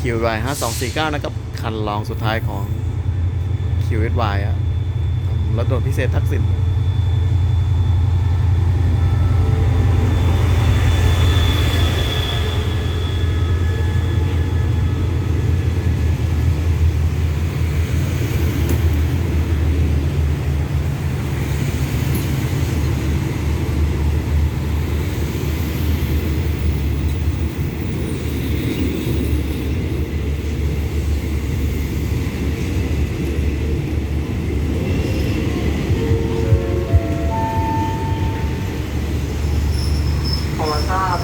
QY 5249 นะครับ คันรองสุดท้ายของ QY อะรถโดนพิเศษทักษิณ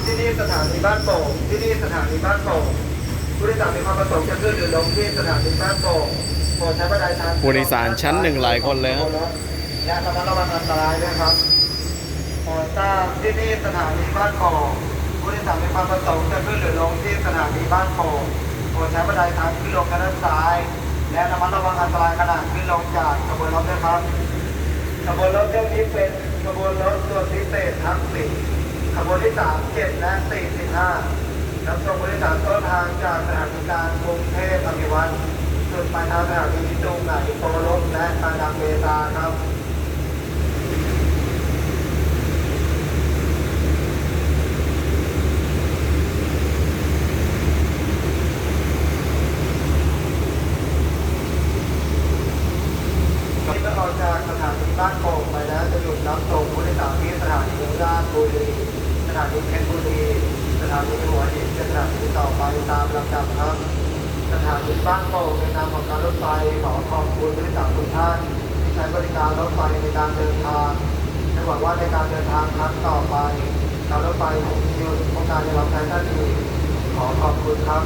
ทราบที่นี่สถานีบ้านโป่งที่นี่สถานีบ้านโป่งผู้โดยสารมีความประสงค์จะขึ้นหรือลงที่สถานีบ้านโป่งโปรดใช้บันไดทางผู้โดยสารชั้นหนึ่งหลายคนเลยครับและระมัดระวังอันตรายด้วยครับขอทราบที่นี่สถานีบ้านโป่งผู้โดยสารมีความประสงค์จะขึ้นหรือลงที่สถานีบ้านโป่งโปรดใช้บันไดทางขึ้นลงทางด้านซ้าย และระมัดระวังอันตรายขณะขึ้นลงจากขบวนรถด้วยครับขบวนรถเที่ยวนี้เป็นขบวนรถด่วนพิเศษทั้งสี่ ขบวนที่สามเจ็ดและสี่สิบห้านำส่งผู้โดยสารต้นทางจากสถานีกลางกรุงเทพอภิวัตรจุดปลายทางสถานีตุงไหนโปรถและปาดังเบตาครับที่จะออกจากสถานีบ้านโป่งไปแล้วจะหยุดรับส่งผู้โดยสารที่สถานีราชบุรี สถานีเพชรบุรีสถานีหัวหินสถานีต่อไปตามลำดับครับ สถานีบ้านโป่งในนามของการรถไฟขอขอบคุณผู้โดยสารทุกท่านที่ใช้บริการรถไฟในการเดินทางและหวังว่าในการเดินทางครั้งต่อไปการรถไฟของที่โอการในรับใช้ท่านอีกขอขอบคุณครับ